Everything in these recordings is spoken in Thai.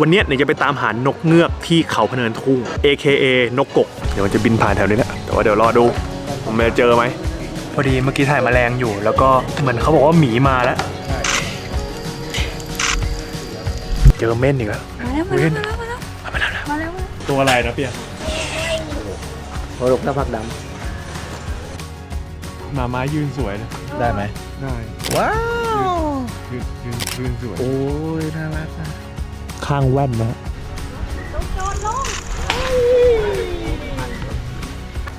วันเนี้ยเนี่ยจะไปตามหานกเงือกที่เขาพะเนินทุ่ง AKA นกกก เดี๋ยวมันจะบินผ่านแถวนี้แหละ แต่ว่าเดี๋ยวรอดูผมจะเจอไหม พอดีเมื่อกี้ถ่ายแมลงอยู่ แล้วก็เหมือนเขาบอกว่าหมีมาแล้ว เจอเม่นอีกแล้วมาแล้วมาเว้แล้วนมาแล้วมาแล้วนะมาแล้วมาแล้วตัวอะไรนะเปียโหลกหน้าพักดหมาม้ายืนสวยนะำได้ไหมได้ ว้าว ยืนยืนยืนสวย โอ้ยน่ารักอะ ข้างแว่นนะ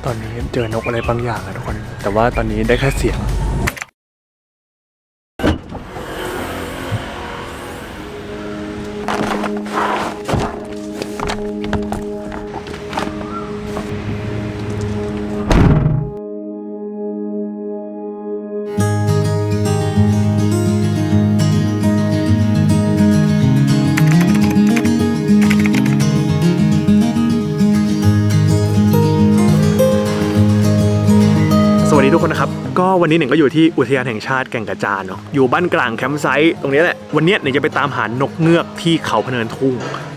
ตอนนี้เจอนกอะไรบางอย่างนะทุกคน แต่ว่าตอนนี้ได้แค่เสียง ทุกคนนะครับ ก็วันนี้หนึ่งก็อยู่ที่อุทยานแห่งชาติแก่งกระจานเนาะอยู่บ้านกลางแคมป์ไซต์ตรงนี้แหละ วันนี้หนึ่งจะไปตามหานกเงือกที่เขาพะเนินทุ่ง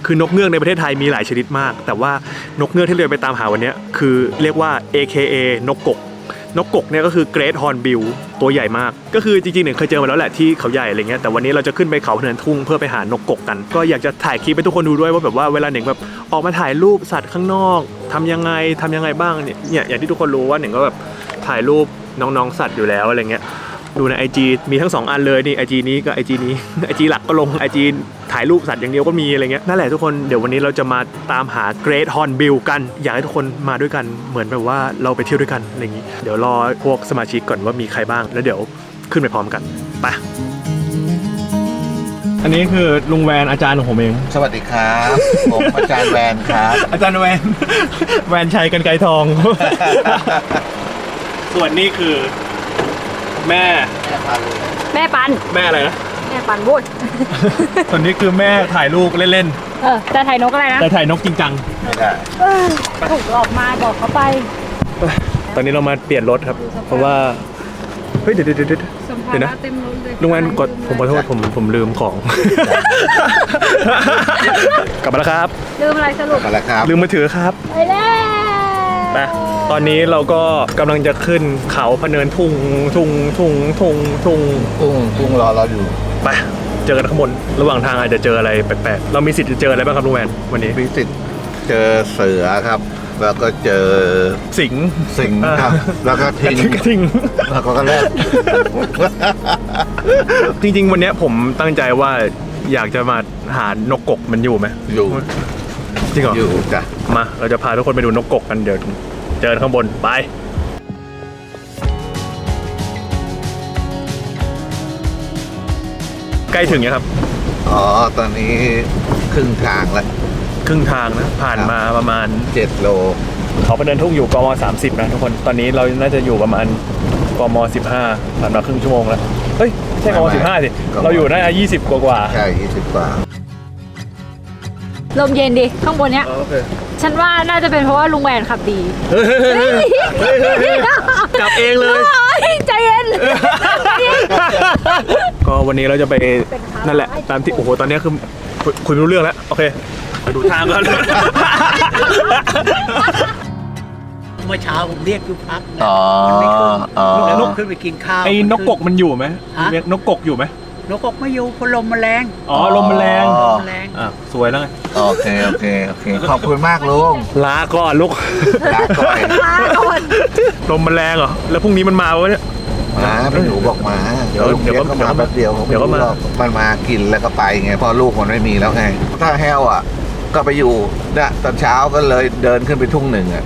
คือนกเงือกในประเทศไทยมีหลายชนิดมาก แต่ว่านกเงือกที่เราไปตามหาวันนี้คือเรียกว่า AKA นกกกนกกกเนี่ยก็คือเกรทฮอร์นบิลตัวใหญ่มาก ก็คือจริงๆเนี่ยเคยเจอมาแล้วแหละที่เขาใหญ่อะไรเงี้ยแต่วันนี้เราจะขึ้นไปเขาเนินทุ่งเพื่อไปหานกกกกัน ก็อยากจะถ่ายคลิปให้ทุกคนดูด้วยว่าแบบว่าเวลาหนึ่งแบบออกมาถ่ายรูปสัตว์ข้างนอกทำยังไงทำยังไงบ้างเนี่ยอย่างที่ทุกคนรู้ว่าหนึ่งก็แบบ ถ่ายรูปน้องๆสัตว์อยู่แล้วอะไรเงี้ยดูใน IG มีทั้ง 2 อันเลยนี่ IG นี้กับ IG นี้ IG หลักก็ลง IG ถ่ายรูปสัตว์อย่างเดียวก็มีอะไรเงี้ยนั่นแหละทุกคนเดี๋ยววันนี้เราจะมาตามหา Great Hornbill กัน อยากให้ทุกคนมาด้วยกันเหมือนแบบว่าเราไปเที่ยวด้วยกันอะไรอย่างงี้ เดี๋ยวรอพวกสมาชิกก่อนว่ามีใครบ้าง แล้วเดี๋ยวขึ้นไปพร้อมกันไปอันนี้คือลุงแวนอาจารย์ของผมเอง สวัสดีครับ ผมอาจารย์แวนครับ อาจารย์แวน แวนชัยกันไกรทอง ส่วนนี้คือ แม่แม่ปัน แม่อะไรนะแม่ปันบุญส่วนนี้คือแม่ถ่ายรูปเล่นเออจะถ่ายนกอะไรนะๆแต่ถ่ายนกจริงจังไม่ได้เออถูกหลอกมาบอกเขาไป ตอนนี้เรามาเปลี่ยนรถครับ เพราะว่า เฮ้ยเดี๋ยวเดี๋ยวเดี๋ยวสัมภาเดี๋ยวระนะเต็มรถเลยลุงแวนกดผมขอโทษผมผมลืมของ กลับมาแล้วครับ ลืมอะไรสรุป มาแล้วครับ ลืมมือถือครับ ไปแล้ว ไป ตอนนี้เราก็กำลังจะขึ้นเขาพะเนินทุ่งทุ่งทุ่งทุ่งทุ่งกุ้งกุ้งรอเราอยู่ไปเจอกันข้างบน ระหว่างทางอาจจะเจออะไรแปลกๆ เรามีสิทธิ์จะเจออะไรบ้างครับลุงแวนวันนี้ พิสิทธิ์เจอเสือครับ แล้วก็เจอสิงห์สิงห์ครับ แล้วก็ทิ้งกระทิง แล้วก็แรดจริงๆ วันเนี้ยผมตั้งใจว่าอยากจะมาหานกกกมันอยู่ไหมอยู่จริงเหรอ อยู่จ้ะมา เราจะพาทุกคนไปดูนกกกกันเดี๋ยว เจอกันข้างบน ไปใกล้ถึงยังครับ อ๋อ ตอนนี้ครึ่งทางแล้ว ครึ่งทางนะ ผ่านมาประมาณเจ็ดโล เขาไปเดินทุ่งอยู่กม30 นะทุกคน ตอนนี้เราน่าจะอยู่ประมาณกม15ผ่านมาครึ่งชั่วโมงแล้ว เฮ้ย ใช่กม15สิ เราอยู่น่าจะ20 กว่ากว่า ใช่ยี่สิบกว่า ลมเย็นดิข้างบนเนี้ย โอเคฉันว่าน่าจะเป็นเพราะว่าลุงแหวนขับดีกลับเองเลยเฮ้ยใจเย็น ก็วันนี้เราจะไปเป็นขานั่นแหละซ้ายตามที่โอ้โหตอนนี้คือคุยคุยไม่รู้เรื่องแล้ว โอเคไปดูทางก่อน เมื่อเช้าผมเรียกอยู่พักอ๋อมันไม่ขึ้นอ๋อนกขึ้นไปกินข้าวไอ้นกกกมันอยู่ไหมฮะ เรียกนกกกอยู่ไหม นกกกไม่อยู่เพราะลมมันแรงอ๋อลมมันแรงอ๋อ แรง อะสวยแล้วไง โอเค โอเค โอเค ขอบคุณมากลุงลาก่อนลูกลาก่อนมาก่อน ลมมันแรงเหรอ แล้วพรุ่งนี้มันมาวะเนี่ย มาพี่หนูบอกมาเดี๋ยวลุงเดี๋เดี๋ยยววก็ก็มาแป๊บเดียวเดี๋ยวก็มาไรู้หรอมันมากินแล้วก็ไปไงเพอลูกมันไม่มีแล้วไง ถ้าแห้วอะ ก็ไปอยู่เนี่ยตอนเช้าก็เลยเดินขึ้นไปทุ่งหนึ่งอะ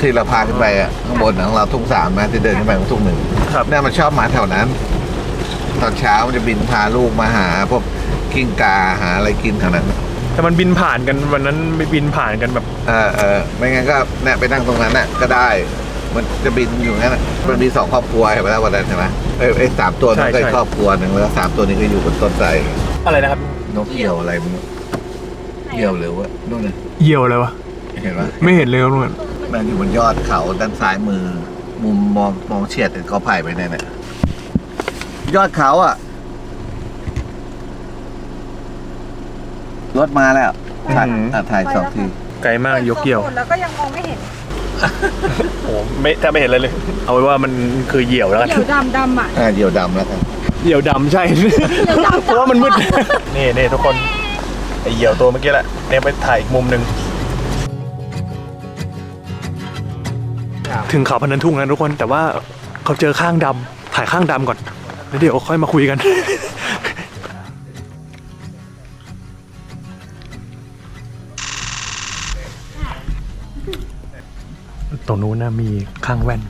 ที่เราพาขึ้นไปอะข้างบนของเราทุ่งสามนะที่เดินขึ้นไปของทุ่งหนึ่งครับ เนี่ยมันชอบมาแถวนั้น ตอนเช้ามันจะบินพาลูกมาหาพวกกิ้งกาหาอะไรกินแถวนั้นแต่มันบินผ่านกันวันนั้นไม่บินผ่านกันแบบ เออเออไม่งั้นก็เนี่ยไปนั่งตรงนั้นน่ะก็ได้ มันจะบินอยู่งั้นน่ะมันมีสองครอบครัวเห็นไหมล่ะวันนั้นใช่ไหมเอ้ยเอ้ยสามตัวนั้นก็อีกครอบครัวหนึ่งแล้วสามตัวนี้ก็อยู่บนต้นไทรอะไรนะครับนกเหี่ยวอะไรมึงเหี่ยวหรือว่านู่นน่ะเหี่ยวอะไรวะเห็นปะไม่เห็นเลยครับลุงมันอยู่บนยอดเขาด้านซ้ายมือ มุมมองมองเฉียดถึงเขาไผ่ไปเนี่ยน่ะ ยอดเขาอะ รถมาแล้วถ่ายอืม อะถ่ายสองที ไกลมากยกเกี่ยว แล้วก็ยังมองไม่เห็นโอ้ไม่แทบไม่เห็นเลยเลย เอาไว้ว่ามันคือเหยี่ยวแล้วกันเขียวดำดำอะอ่าเดียวดำแล้วกันเหยี่ยวดำใช่ เพราะว่ามันมืด นี่นี่ทุกคนไอเหยี่ยวตัวเมื่อกี้แหละเนี่ยไปถ่ายอีกมุมหนึ่งถึงเขาพนันทุ่งนะทุกคน แต่ว่าเขาเจอข้างดำถ่ายข้างดำก่อน แล้วเดี๋ยวค่อยมาคุยกัน ตรงนู้นนะมีข้างแว่น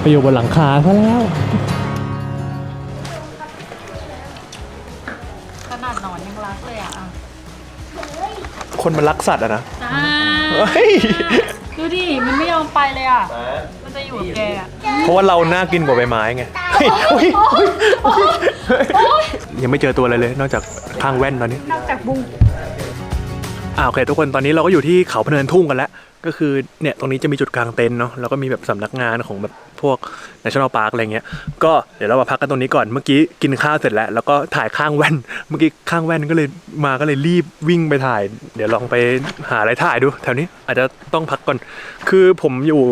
ไปอยู่บนหลังคาซะแล้ว คนมันรักสัตว์อะนะอ่าเฮ้ยดูดิ มันไม่ยอมไปเลยอะ มันจะอยู่กับแกอะเพราะว่าเราน่ากินกว่าใบไม้ไงเฮ้ยเฮ้ยเฮ้ยยังไม่เจอตัวอะไรเลย นอกจากข้างแว่นตอนนี้นอกจากบุ้งอ่าโอเคทุกคนตอนนี้เราก็อยู่ที่เขาพะเนินทุ่งกันแล้ว ก็คือเนี่ยตรงนี้จะมีจุดกลางเต็นท์เนาะแล้วก็มีแบบสำนักงานของแบบ พวก national park อะไรเงี้ยก็เดี๋ยวเรามาพักกันตรงนี้ก่อนเมื่อกี้กินข้าวเสร็จแล้ว แล้วก็ถ่ายข้างแว่น เมื่อกี้ข้างแว่นก็เลยมาก็เลยรีบวิ่งไปถ่าย เดี๋ยวลองไปหาอะไรถ่ายดู แถวนี้อาจจะต้องพักก่อน คือผมอยู่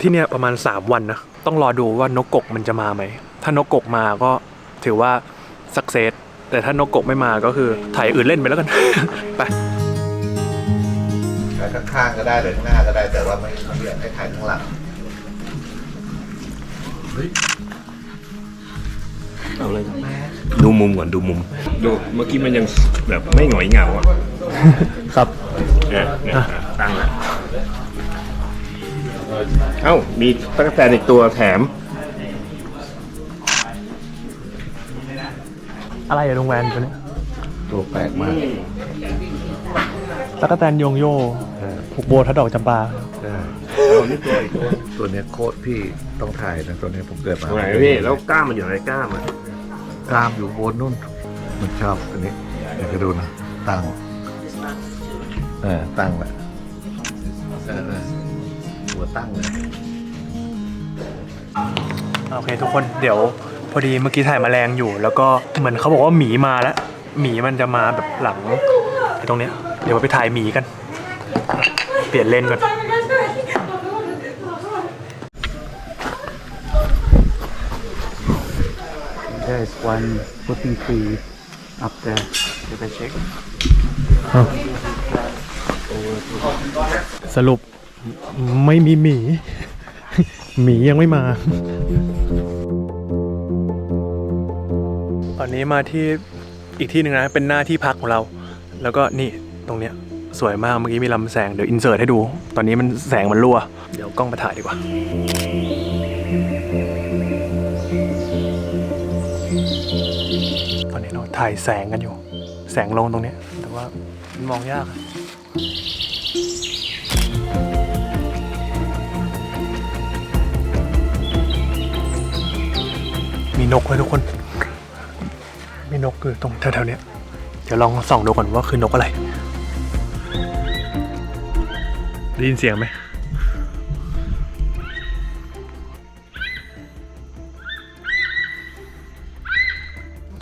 ที่เนี่ยประมาณ 3 วันนะต้องรอดูว่านกกกมันจะมาไหม ถ้านกกกมาก็ถือว่าสักเซสแต่ถ้านกกกไม่มาก็คือถ่ายอื่นเล่นไปแล้วกัน ไปถ่ายข้างๆก็ได้หรือข้างหน้าก็ได้แต่ว่าไม่ไม่อยากให้ถ่ายข้างหลัง เอาเลยครับดูมุมก่อนดูมุม ดูเมื่อกี้มันยังแบบไม่หงอยเหงาอะครับเนี่ยเนี่ยอะตั้งแล้วเอ้ามีตะกั่วแตนอีกตัวแถม อะไรอะโรงแรมตัวเนี้ยตัวแปลกมากตะกแตนโยงโยผูกโบทัดดอกจำปาใช่เอานี่ตัวอีกตัว ตัวเนี้ยโคตรพี่ต้องถ่ายนะตัวเนี้ยผมเกิดมาตรงไหนพี่แล้วกล้ามมันอยู่ไหนกล้ามอะกล้ามอยู่บนนู่นมันชอบอันนี้เดี๋ยวจะดูนะตั้งเออตั้งแหละเออเออหัวตั้งเลยโอเคทุกคนเดี๋ยวพอดีเมื่อกี้ถ่ายแมลงอยู่ แล้วก็เหมือนเขาบอกว่าหมีมาแล้วหมีมันจะมาแบบหลังไอ้ตรงเนี้ยเดี๋ยวไปถ่ายหมีกัน เปลี่ยนเลนก่อน is one putting tree up there. Should I check? สรุปไม่มีหมี หมียังไม่มา ตอนนี้มาที่อีกที่หนึ่งนะ เป็นหน้าที่พักของเรา แล้วก็นี่ตรงเนี้ยสวยมาก เมื่อกี้มีลำแสง เดี๋ยวอินเสิร์ตให้ดู ตอนนี้มันแสงมันรั่ว เดี๋ยวกล้องมาถ่ายดีกว่า ถ่ายแสงกันอยู่ แสงลงตรงเนี้ย แต่ว่ามันมองยากอะมีนกเลยทุกคน มีนกอยู่ตรงแถวๆเนี้ย เดี๋ยวลองส่องดูก่อนว่าคือนกอะไร ได้ยินเสียงไหม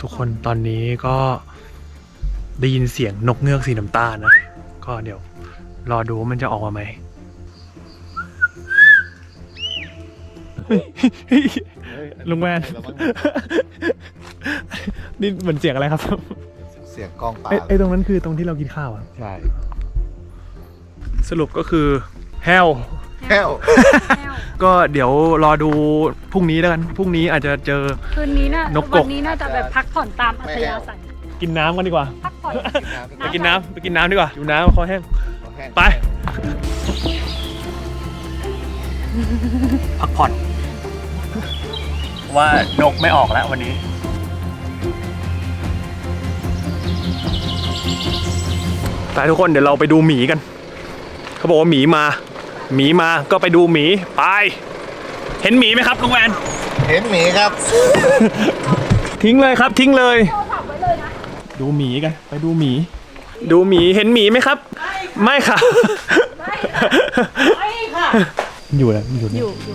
ทุกคนตอนนี้ก็ได้ยินเสียงนกเงือกสีน้ำตาลนะ ก็เดี๋ยวรอดูว่ามันจะออกมาไหมเฮ้ยเฮ้ยลุงแวน นี่เหมือนเสียงอะไรครับเสียงกล้องปลาไอ้ไอ้ตรงนั้นคือตรงที่เรากินข้าวอะใช่ สรุปก็คือแฮวแก้ว ก็เดี๋ยวรอดูพรุ่งนี้แล้วกันพรุ่งนี้อาจจะเจอ คืนนี้น่ะนกกก วันนี้น่าจะแบบพักผ่อนตามอัธยาศัยกินน้ำกันดีกว่า พักผ่อนไปกินน้ำไปกินน้ำดีกว่าอยู่น้ำคอแห้ง ไป พักผ่อน ว่านกไม่ออกแล้ววันนี้ ไปทุกคนเดี๋ยวเราไปดูหมีกัน เขาบอกว่าหมีมา หมีมาก็ไปดูหมีไป เห็นหมีไหมครับลุงแวนเห็นหมีครับ ทิ้งเลยครับทิ้งเลย ดูหมีกันไปดูหมี ดูหมีเห็นหมีไหมครับ ไม่ค่ะไม่ค่ะอยู่แล้วอยู่อยู่อยู่ท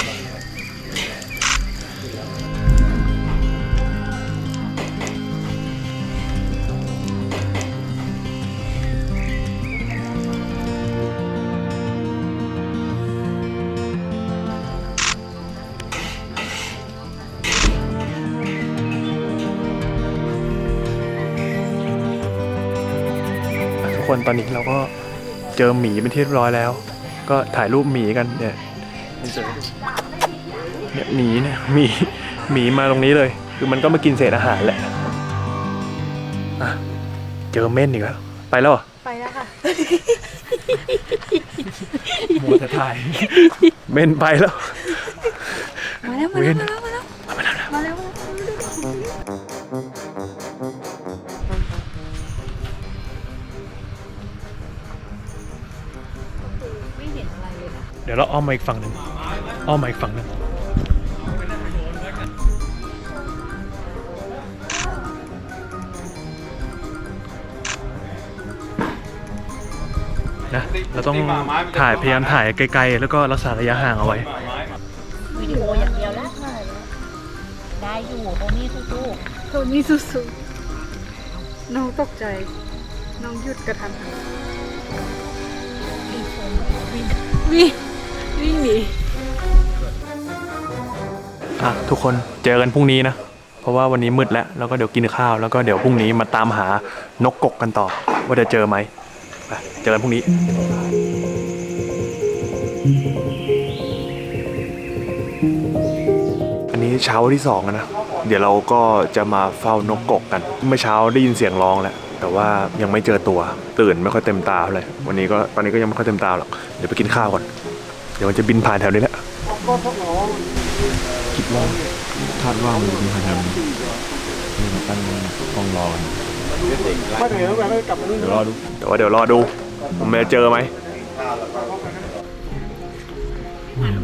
ุก คนตอนนี้เราก็เจอหมีเป็นที่เรียบร้อยแล้ว ก็ถ่ายรูปหมีกันเนี่ยเนี่ยหมีเนี่ยหมีหมีมาตรงนี้เลย คือมันก็มากินเศษอาหารแหละอะเจอเม่นอีกแล้วไปแล้วเหรอไปแล้วค่ะมัวแต่ถ่าย เม่นไปแล้ว มาแล้วมาเว้แล้วนมาแล้ว เลยนะเดี๋ยวเราอ้อมมาอีกฝั่งหนึ่งอ้อมมาอีกฝั่งหนึ่งนะเราต้องถ่ายพยายามถ่ายไกลๆ แล้วก็รักษาระยะห่างเอาไว้วิดีโออย่างเดียวแล้วได้อยู่โทนี่สู้ๆโทนี่สู้ๆน้องตกใจ น้องหยุดกระทันหันวิ่งวิ่ง วิ่งหนีอะทุกคนเจอกันพรุ่งนี้นะ เพราะว่าวันนี้มืดแล้วแล้วก็เดี๋ยวกินข้าวแล้วก็เดี๋ยวพรุ่งนี้มาตามหานกกกกันต่อ ว่าจะเจอไหมไปเจอกันพรุ่งนี้ อันนี้เช้าที่สองแล้วนะ เดี๋ยวเราก็จะมาเฝ้านกกกกัน เมื่อเช้าได้ยินเสียงร้องแล้วแต่ว่ายังไม่เจอตัวตื่นไม่ค่อยเต็มตาเลยวันนี้ก็ตอนนี้ก็ยังไม่ค่อยเต็มตาหรอกเดี๋ยวไปกินข้าวก่อน เดี๋ยวมันจะบินผ่านแถวนี้แหละคิดว่าคาดว่ามันจะมีพนันนี่มาตั้งกองรอกันเดี๋ยวรอดูแต่ว่าเดี๋ยวรอดูผมจะเจอไหม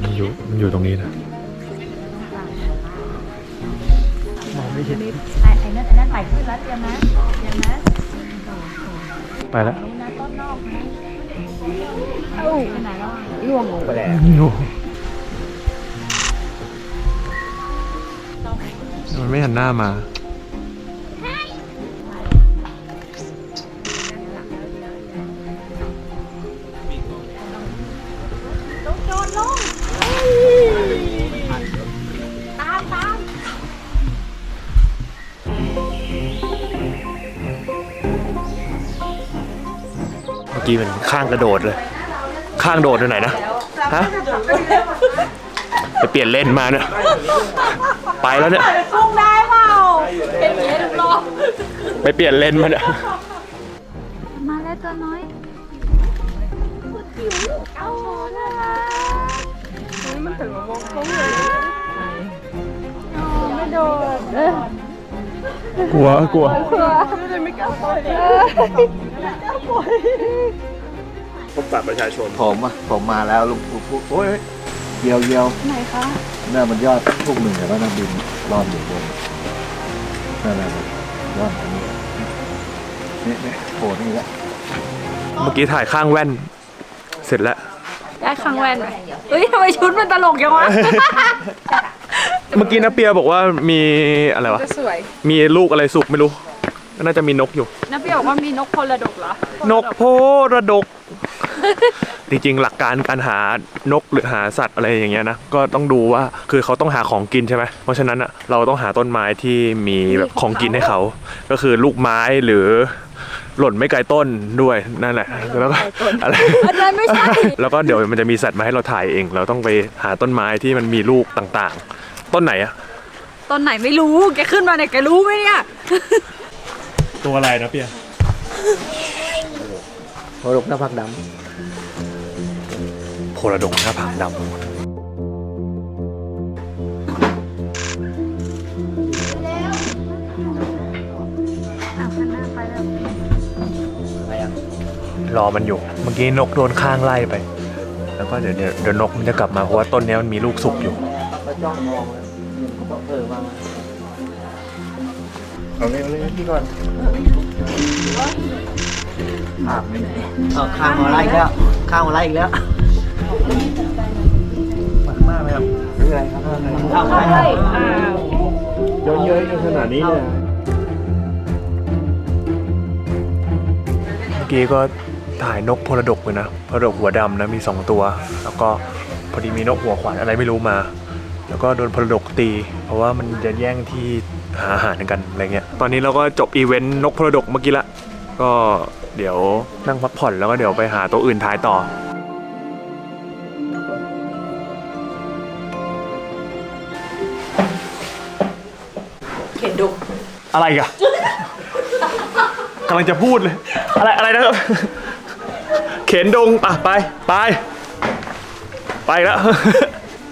มันอยู่มันอยู่ตรงนี้นะไอ้ไอ้นั่นไอ้นั่นไหลขึ้นแล้วเตรียมนะเตรียมนะไปแล้วนี่นะต้นนอกนะ เอ้าไปไหนแล้วอะล่วงลงไปแล้วอยู่มันไม่หันหน้ามา เมื่อกี้เป็นข้างกระโดดเลย ข้างโดดไปไหนนะฮะไปเปลี่ยนเลนมาเนี่ยไปแล้วเนี่ยพุ่งได้เปล่าเป็นอย่างนี้ทุกรอบไปเปลี่ยนเลนมาเนี่ยมาแล้วตัวน้อยจิ๋วเอาละเฮ้ยมันถึงมามองเขาเลยไม่โดนเออ กลัวกลัวพบปะประชาชนผมอะผมมาแล้วลุงลุงพูดโอ้ยเยียวเยียวไหนคะเนี่ยมันยอดทุ่งหนึ่งแต่ว่านักบินรอดอยู่บนนั่นแหละยอดอันนี้นี่นี่โผล่นี่แล้วเมื่อกี้ถ่ายข้างแว่น เสร็จแล้ว ได้ข้างแว่นเฮ้ยทำไมชุดมันตลกยังวะ เมื่อกี้นะเปียบอกว่ามีอะไรวะ จะสวยมีลูกอะไรสุกไม่รู้ น่าจะมีนกอยู่ น้าเปียบอกว่ามีนกพลดกเหรอนกโพระดก จริงๆ หลักการการหานกหรือหาสัตว์อะไรอย่างเงี้ยนะ ก็ต้องดูว่าคือเขาต้องหาของกินใช่ไหมเพราะฉะนั้นอะเราต้องหาต้นไม้ที่มีแบบของกินให้เขา ก็คือลูกไม้หรือหล่นไม่ไกลต้นด้วยนั่นแหละแล้วก็อะไร อันนั้นไม่ใช่ แล้วก็เดี๋ยวมันจะมีสัตว์มาให้เราถ่ายเอง เราต้องไปหาต้นไม้ที่มันมีลูกต่างๆ ต้นไหนอะตอนไหนไม่รู้ แกขึ้นมาเนี่ยแกรู้ไหมเนี่ย ตัวอะไรนะเปียโพลกหน้าผักดโพระดงหน้าผากดำรอมันอยู่ เมื่อกี้นกโดนข้างไล่ไป แล้วก็เดี๋ยวเดี๋ยวเดี๋ยวนกมันจะกลับมาเพราะว่าต้นเนี้ยมันมีลูกสุกอยู่ำก็จ้องมองเลยเขา บอกเออมาไเอาเร็วเลยพี่ก่อนเอาข้าวมาไล่อีกแล้วข้าวมาไล่อีกแล้วมากไหมครับไม่เป็นไรครับข้าวมาไล่เยอะๆกันขนาดนี้เลยเมื่อกี้ก็ถ่ายนกพลดกเลยนะพลดกหัวดำนะมี2ตัว แล้วก็พอดีมีนกหัวขวานอะไรไม่รู้มา แล้วก็โดนพลดกตี เพราะว่ามันจะแย่งที่หาอาหารกันอะไรเงี้ยตอนนี้เราก็จบอีเวนต์นกพลดกเมื่อกี้ละก็เดี๋ยวนั่งพักผ่อนแล้วก็เดี๋ยวไปหาตัวอื่นถ่ายต่อเข็นดุอะไรอีกอะกำลังจะพูดเลย อะไรอะไรนะครับเข็นดงอะไปไป ไปแล้ว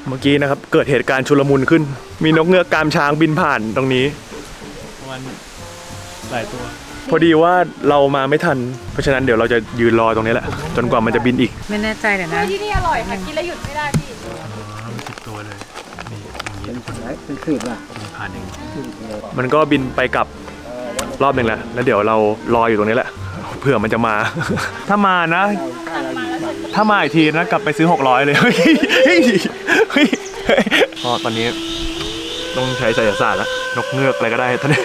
เมื่อกี้นะครับเกิดเหตุการณ์ชุลมุนขึ้น มีนกเงือกกามช้างบินผ่านตรงนี้มันหลายตัว พอดีว่าเรามาไม่ทัน เพราะฉะนั้นเดี๋ยวเราจะยืนรอตรงนี้แหละ จนกว่ามันจะบินอีกไม่แน่ใจเดี๋ยวนะที่นี่อร่อยค่ะกินแล้วหยุดไม่ได้พี่สิบตัวเลยนี่อย่างนี้เป็นสืบอะผ่านเองมันก็บินไปกลับรอบหนึ่งแล้วแล้วเดี๋ยวเรารออยู่ตรงนี้แหละ เผื่อมันจะมา ถ้ามานะ ถ้ามาอีกทีนะกลับไปซื้อ 600 เลยเฮ้ยเฮ้ยเฮ้ยก็ตอนนี้ต้องใช้ไสยศาสตร์แล้วนกเงือกอะไรก็ได้ตอนนี้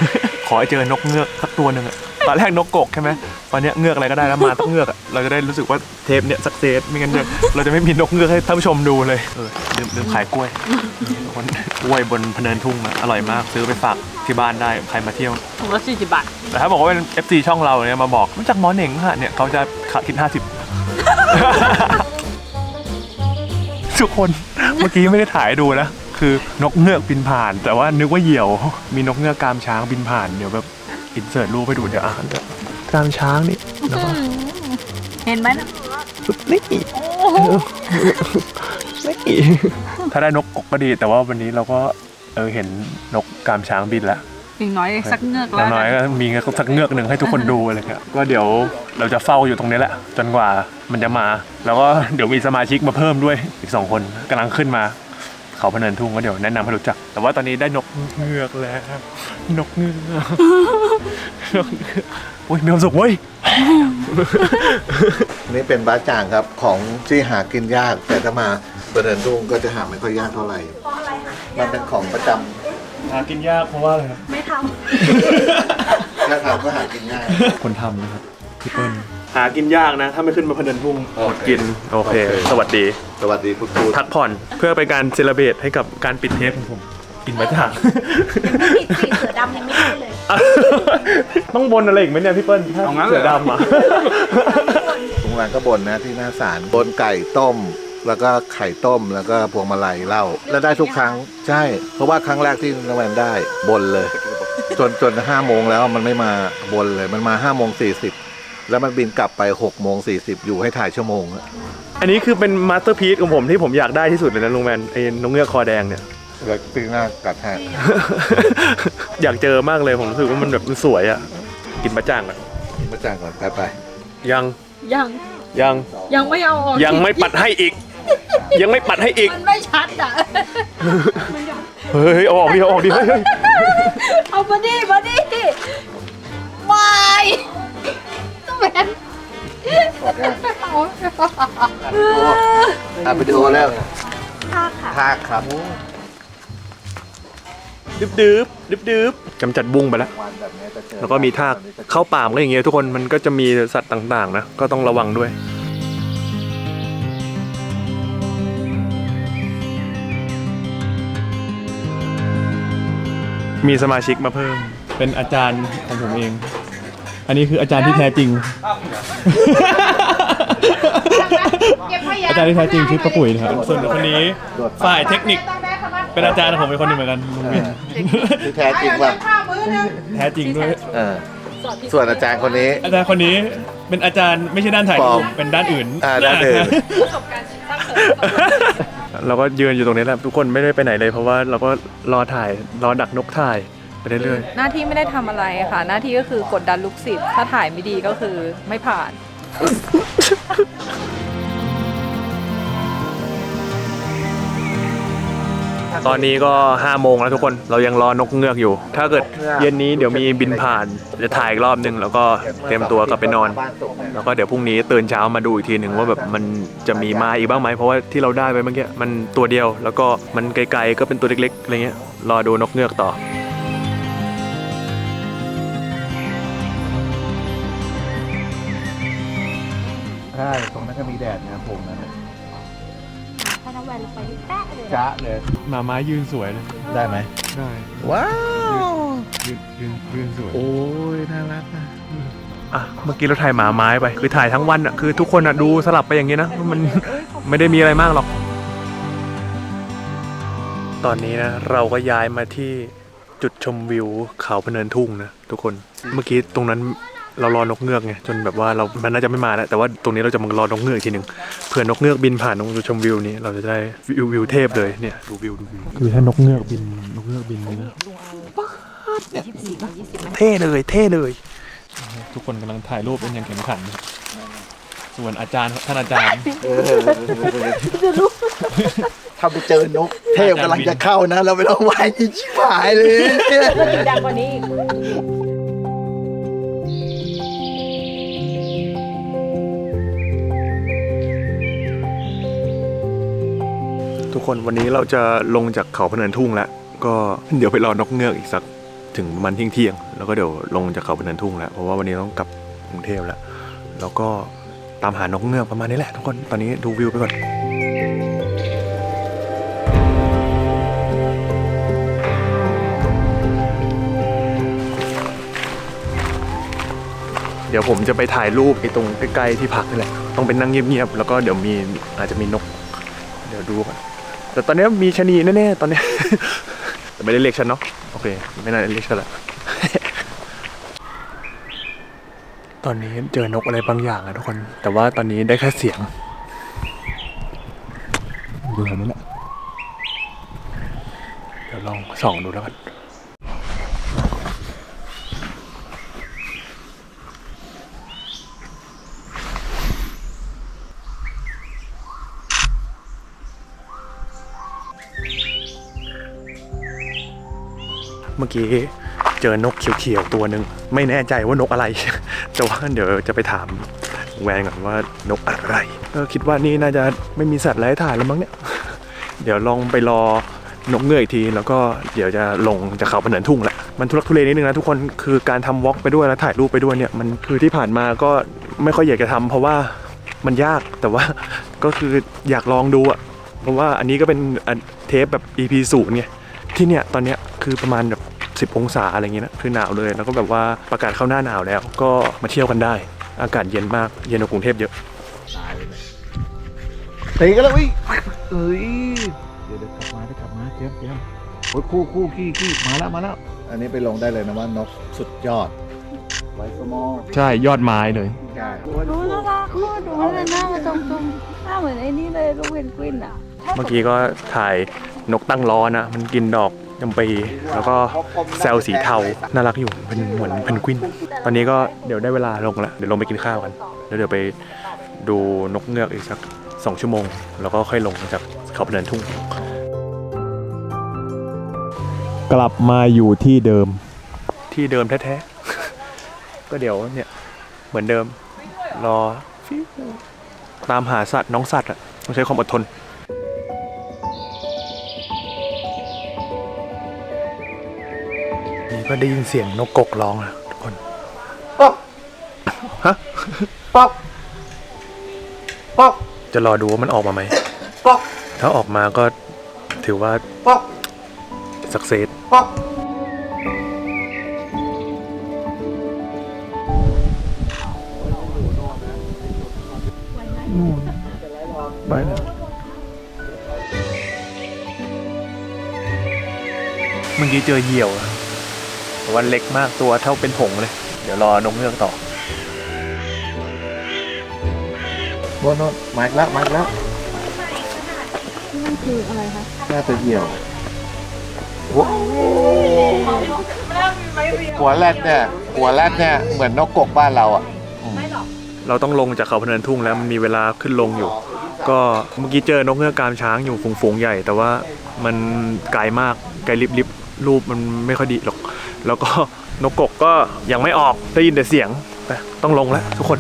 ขอให้เจอนกเงือกสักตัวหนึ่งอะ ตอนแรกนกกกใช่ไหมตอนเนี้ยเงือกอะไรก็ได้แล้วมาต้องเงือกอะเราจะได้รู้สึกว่าเทปเนี้ยสักเซสไม่งั้นเดี๋ยวเราจะไม่มีนกเงือกให้ท่านผู้ชมดูเลยเออลืมลืมขายกล้วยคนกล้วยบนพะเนินทุ่งอะอร่อยมากซื้อไปฝากที่บ้านได้ใครมาเที่ยว ถุงละสี่สิบบาท แต่ถ้าบอกว่าเป็น FC ช่องเราเนี่ยมาบอกรู้จักหมอเหน่งฮะเนี่ยเขาจะขาคิด 50 ทุกคนเมื่อกี้ไม่ได้ถ่ายให้ดูนะคือนกเงือกบินผ่าน แต่ว่านึกว่าเหยี่ยว มีนกเงือกกามช้างบินผ่านเดี๋ยวแบบ อินเสิร์ตรูปให้ดูเดี๋ยวอ่านกามช้างนี่แล้วก็เห็นไหมนะนี่นี่ถ้าได้นกกกก็ดี แต่ว่าวันนี้เราก็เออเห็นนกกามช้างบินแล้วอย่างน้อยสักเงือกอแล้ย่าวงน้อยก็มีสักเงือกหนึ่งให้ทุกคนดูอะไรเงี้ยก็เดี๋ยวเราจะเฝ้าอยู่ตรงนี้แหละ จนกว่ามันจะมา แล้วก็เดี๋ยวมีสมาชิกมาเพิ่มด้วยอีกสองคนกำลังขึ้นมา เขาพะเนินทุ่งก็เดี๋ยวแนะนำให้รู้จัก แต่ว่าตอนนี้ได้นกเงือกแล้ว นกเงือกนกเงือกโอ้ยมีความสุขเว้ยนี่เป็นบ้าจ่างครับของที่หากินยาก แต่ถ้ามาประเดินทุ่งก็จะหาไม่ค่อยยากเท่าไหร่มันเป็นของประจำหากินยากเพราะว่าอะไรครับถ้าทำก็หากินง่าย คนทำนะครับพี่เปิ้ล หากินยากนะ ถ้าไม่ขึ้นมาพะเนินทุ่งโออดเค กินโอเคโอเค สวัสดี สวัสดีคุณครูพักผ่อนเพื่อเป็นการเซเลบรตให้กับการปิดเทปของผม กินมาจากผิดสีเสือดำยังไม่ได้เลย ต้องบนอะไรอีกไหมเนี่ยพี่เปิ้ลถ้าเสือดำอะทุกร้านก็บนนะที่หน้าศาลบนไก่ต้ม แล้วก็ไข่ต้มแล้วก็พวงมาลัยเหล้าแล้วได้ทุกครั้งใช่ เพราะว่าครั้งแรกที่น้องแวนได้บนเลย จนจนห้าโมงแล้วมันไม่มาบนเลยมันมาห้าโมงสี่สิบ แล้วมันบินกลับไปหกโมงสี่สิบอยู่ให้ถ่ายชั่วโมงอะอันนี้คือเป็นมาสเตอร์พีซของผมที่ผมอยากได้ที่สุดเลยนะลุงแมนไอ้นกเงือกคอแดงเนี่ย แล้วปีหน้ากัดแทนอยากเจอมากเลยผมรู้สึกว่ามันแบบมันสวยอะกินมาจ้างอะมาจ้างก่อนไปไปยังยังยัง ยังไม่เอาออกยังไม่ปัดให้อีก ยังไม่ปัดให้อีก มันไม่ชัดอะ เฮ้ยเอาออกดิเอาออกดิเฮ้ยเฮ้ย เอามาดิมาดิวายต้อง เป็นออกยังเอาอะวิดีโอแล้วท่าค่ะทากครับดึบดึบดึบดึบกำจัดบุ้งไปแล้ว วันแบบนี้จะเจอแล้วก็มีทากเข้าป่ามก็อย่างเงี้ยทุกคนมันก็จะมีสัตว์ต่างๆนะ ก็ต้องระวังด้วย มีสมาชิกมาเพิ่ม เป็นอาจารย์ของผมเอง อันนี้คืออาจารย์ที่แท้จริง อาจารย์ที่แท้จริงชื่อป้าปุ๋ยนะครับ ส่วนคนนี้ฝ่ายเทคนิคเป็นอาจารย์ของผมเป็นคนหนึ่งเหมือนกันลุงวินที่แท้จริงป่ะแท้จริงด้วยเออส่วนอาจารย์คนนี้ อาจารย์คนนี้เป็นอาจารย์ไม่ใช่ด้านถ่ายปลรูอมปเป็นด้านอื่นอ่าด้านอื่นเราก็ยืนอยู่ตรงนี้แหละทุกคนไม่ได้ไปไหนเลยเพราะว่าเราก็รอถ่ายรอดักนกถ่าย ไปเรื่อยหน้าที่ไม่ได้ทำอะไรค่ะ หน้าที่ก็คือกดดันลูกศิษย์ถ้าถ่ายไม่ดีก็คือไม่ผ่าน ๆ ตอนนี้ก็5โมงแล้วทุกคน เรายังรอนกเงือกอยู่ ถ้าเกิดเย็นนี้เดี๋ยวมีบินผ่าน จะถ่ายอีกรอบนึงแล้วก็เตรียมตัวกลับไปนอน แล้วก็เดี๋ยวพรุ่งนี้ตื่นเช้ามาดูอีกทีหนึ่งว่าแบบมันจะมีมาอีกบ้างไหมเพราะว่าที่เราได้ไปเมื่อกี้มันตัวเดียว แล้วก็มันไกลๆก็เป็นตัวเล็กๆอะไรเงี้ยรอดูนกเงือกต่อ ใช่ตรงนั้นก็มีแดดนะผมนะถ้าน้ำแหวนลงไปนี่แป๊ะเลยจ้าเลยมาม้ายืนสวยเลย ได้ไหม ได้ว้าว ยืนยืนยืนสวย โอ้ย น่ารักนะอะเมื่อกี้เราถ่ายหมาไม้ไป คือถ่ายทั้งวันอะคือทุกคนอะดูสลับไปอย่างนี้นะมัน ไม่ได้มีอะไรมากหรอก ตอนนี้นะ เราก็ย้ายมาที่จุดชมวิวเขาพะเนินทุ่งนะทุกคนเมื่อกี้ตรงนั้น เรารอนกเงือกไงจนแบบว่าเรา มันน่าจะไม่มาแล้ว แต่ว่าตรงนี้เราจะมารอนกเงือกอีกทีหนึ่งเผื่อนกเงือกบินผ่านตรงจุดชมวิวนี้ เราจะได้วิววิวเทพเลยเนี่ยดูวิวดูวิวคือถ้านกเงือกบินนกเงือกบินนี่นะเท่เลยเท่เลย ทุกคนกำลังถ่ายรูปเป็นอย่างแข็งขัน ส่วนอาจารย์ท่านอาจารย์ถ้าไปเจอนกเทพกำลังจะเข้านะ เราไปต้องไหว้ยิ่งชิบหายเลย ดังกว่านี้ คนวันนี้เราจะลงจากเขาพะเนินทุ่งแล้วก็เดี๋ยวไปรอนกเงือกอีกสักถึงประมันเที่ยงเที่ยงแล้วก็เดี๋ยวลงจากเขาพะเนินทุ่งแล้วเพราะว่าวันนี้ต้องกลับกรุงเทพแล้ว แล้วก็ตามหานกเงือกประมาณนี้แหละทุกคนตอนนี้ดูวิวไปก่อนเดี๋ยวผมจะไปถ่ายรูปไอ้ตรงใกล้ๆที่พักนี่แหละ ต้องเป็นนั่งเงียบๆ แล้วก็เดี๋ยวมีอาจจะมีนก เดี๋ยวดูก่อน แต่ตอนนี้มีชนีแน่ๆตอนนี้ แต่ไม่ได้เรียกฉันเนาะโอเค ไม่น่าเรียกฉันละตอนนี้เจอนกอะไรบางอย่างอะทุกคน แต่ว่าตอนนี้ได้แค่เสียงดูแบบนี้แหละเดี๋ยวลองส่องดูแล้วกัน มื่อกี้เจอนกเขียวๆตัวหนึ่งไม่แน่ใจว่านกอะไร แต่ว่าเดี๋ยวจะไปถามแวนก่อนว่านกอะไรก็คิดว่านี่น่าจะไม่มีสัตว์ไร้ถ่ายแล้วมั้งเนี่ย เดี๋ยวลองไปรอนกเงือกอีกที แล้วก็เดี๋ยวจะลงจากเขาพะเนินทุ่งแหละมันทุลักทุเลนิดนึงนะทุกคนคือการทำวอล์กไปด้วยแล้วถ่ายรูปไปด้วยเนี่ยมันคือที่ผ่านมาก็ไม่ค่อยอยากจะทำเพราะว่ามันยากแต่ว่า ก็คืออยากลองดูอะเพราะว่าอันนี้ก็เป็นอันเทปแบบ EP ศูนย์ไงที่เนี่ยตอนเนี้ยคือประมาณแบบ 10 องศาอะไรเงี้ยนะคือหนาวเลย แล้วก็แบบว่าประกาศเข้าหน้าหนาวแล้ว ก็มาเที่ยวกันได้ อากาศเย็นมากเย็นกว่ากรุงเทพเยอะตีกันแล้วอุ้ยเอ้ยเดี๋ยวเดี๋ยวกลับมาเดี๋ยวกลับมาเจ๊ยบเจ๊ยบโอ้ยคู่คู่ขี้ขี้มาแล้วมาแล้วอันนี้ไปลงได้เลยนะว่านกสุดยอดไวสมอลใช่ยอดไม้เลย ใช่ดูน่ารักมากดูหน้ามาตรงๆหน้าเหมือนไอ้นี่เลยลูกเพนกวินอะเมื่อกี้ก็ถ่ายนกตั้งล้อนะ มันกินดอก จำปีแล้วก็แซลสีเทาน่ารักอยู่เป็นเหมือนเพนกวิน ตอนนี้ก็เดี๋ยวได้เวลาลงแล้วเดี๋ยวลงไปกินข้าวกันแล้วเดี๋ยวไปดูนกเงือกอีกสักสองชั่วโมง แล้วก็ค่อยลงจากเขาพะเนินทุ่ง กลับมาอยู่ที่เดิมที่เดิมแท้ๆ ก็เดี๋ยวเนี่ยเหมือนเดิมรอฟิวตามหาสัตว์น้องสัตว์อะต้องใช้ความอดทน ก็ได้ยินเสียงนกกกร้องนะทุกคนป๊อกฮะป๊อกป๊อกจะรอดูว่ามันออกมาไหมป๊อกถ้าออกมาก็ถือว่าป๊อกสักเซสป๊อกไปแล้วเมื่อกี้เจอเหยี่ยวอะแต่ ว่าเล็กมากตัวเท่าเป็นผงเลย เดี๋ยวรอนกเงือกต่อโน่นโน่นมาอีกแล้วมาอีกแล้วมันคืออะไรคะน่าจะเหี่ยวโอ้หัวแรดเนี่ย หัวแรดเนี่ย เหมือนนกกกบ้านเราอะ เราต้องลงจากเขาพะเนินทุ่งแล้วมันมีเวลาขึ้นลงอยู่ ก็เมื่อกี้เจอนกเงือกกามช้างอยู่ฝูงๆใหญ่ แต่ว่ามันไกลมากไกลลิบๆรูปมันไม่ค่อยดีหรอก แล้วก็นกกกก็ยังไม่ออกได้ยินแต่เสียงต้องลงแล้วทุกคน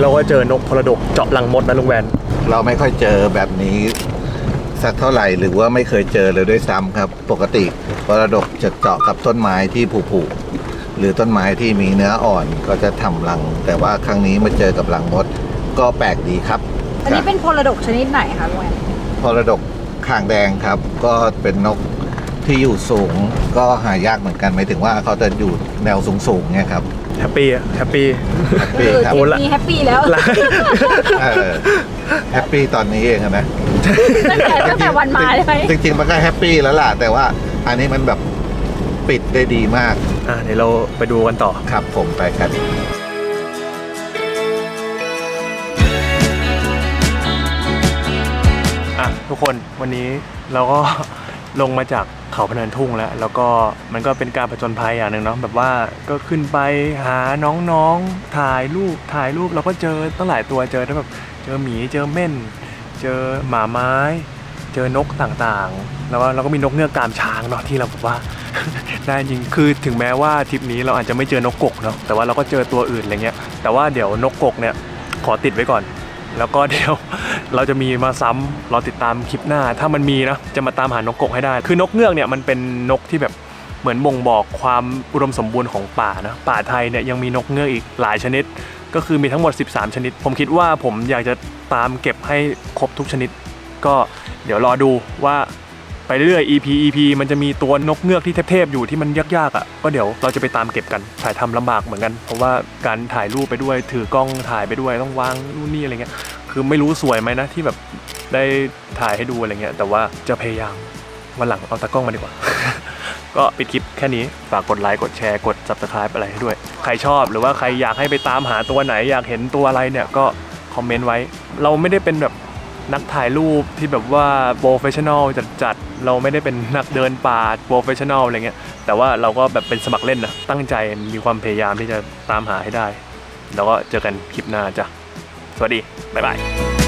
เมื่อกี้เราก็เจอนกพลดกเจาะหลังมดนะลุงแวน เราไม่ค่อยเจอแบบนี้ สักเท่าไหร่หรือว่าไม่เคยเจอเลยด้วยซ้ำครับ ปกติมรดกจะเจาะกับต้นไม้ที่ผุๆหรือต้นไม้ที่มีเนื้ออ่อนก็จะทำรัง แต่ว่าครั้งนี้มาเจอกับรังมดก็แปลกดีครับอันนี้เป็นพลดกชนิดไหนคะลุงแอนพรดกข่างแดงครับ ก็เป็นนกที่อยู่สูงก็หายากเหมือนกันหมายถึงว่าเขาจะอยู่แนวสูงๆเนี่ยครับ แฮปปี้อะแฮปปี้ แฮปปี้ครับโอ้ละมีแฮปปี้แล้วเออแฮปปี้ตอนนี้เองอะนะตั้งแต่ตั้งแต่วันมาเลยไหมจริงๆมันก็แฮปปี้แล้วล่ะ แต่ว่าอันนี้มันแบบปิดได้ดีมากอะเดี๋ยวเราไปดูกันต่อ ครับผมไปกัน อะทุกคนวันนี้เราก็ ลงมาจากเขาพเนินทุ่งแล้ว แล้วก็มันก็เป็นการผจญภัยอย่างหนึ่งเนาะแบบว่าก็ขึ้นไปหาน้องๆถ่ายรูปถ่ายรูปเราก็เจอตั้งหลายตัวเจอทั้งแบบเจอหมีเจอเม่น เจอหมาไม้ เจอนกต่างๆ แล้วเราก็มีนกเงือกกามช้างเนาะที่เราแบบว่าได้จริงคือถึงแม้ว่าทริปนี้เราอาจจะไม่เจอนกกกเนาะแต่ว่าเราก็เจอตัวอื่นอะไรเงี้ยแต่ว่าเดี๋ยวนกกกเนี่ยขอติดไว้ก่อน แล้วก็เดี๋ยว เราจะมีมาซ้ำเราติดตามคลิปหน้า ถ้ามันมีนะจะมาตามหานกกกให้ได้ คือนกเงือกเนี่ยมันเป็นนกที่แบบเหมือนบ่งบอกความอุดมสมบูรณ์ของป่านะป่าไทยเนี่ยยังมีนกเงือกอีกหลายชนิด ก็คือมีทั้งหมด 13 ชนิด ผมคิดว่าผมอยากจะตามเก็บให้ครบทุกชนิด ก็เดี๋ยวรอดูว่าไปเรื่อย EP EP มันจะมีตัวนกเงือกที่เทพๆอยู่ที่มันยากๆอะ ก็เดี๋ยวเราจะไปตามเก็บกันถ่ายทำลำบากเหมือนกัน เพราะว่าการถ่ายรูปไปด้วย ถือกล้องถ่ายไปด้วยต้องวางนู่นนี่อะไรเงี้ย คือไม่รู้สวยไหมนะที่แบบได้ถ่ายให้ดูอะไรเงี้ยแต่ว่าจะพยายามวันหลังเอาตากล้องมาดีกว่า ก็ปิดคลิปแค่นี้ฝากกดไลค์กดแชร์กด subscribe อะไรให้ด้วย ใครชอบหรือว่าใครอยากให้ไปตามหาตัวไหน อยากเห็นตัวอะไรเนี่ยก็คอมเมนต์ไว้ เราไม่ได้เป็นแบบนักถ่ายรูปที่แบบว่าโปรเฟชชั่นอลจัดๆเราไม่ได้เป็นนักเดินป่าโปรเฟชชั่นอลอะไรเงี้ยแต่ว่าเราก็แบบเป็นสมัครเล่นนะตั้งใจมีความพยายามที่จะตามหาให้ได้ แล้วก็เจอกันคลิปหน้าจ้ะ สวัสดี บ๊ายบาย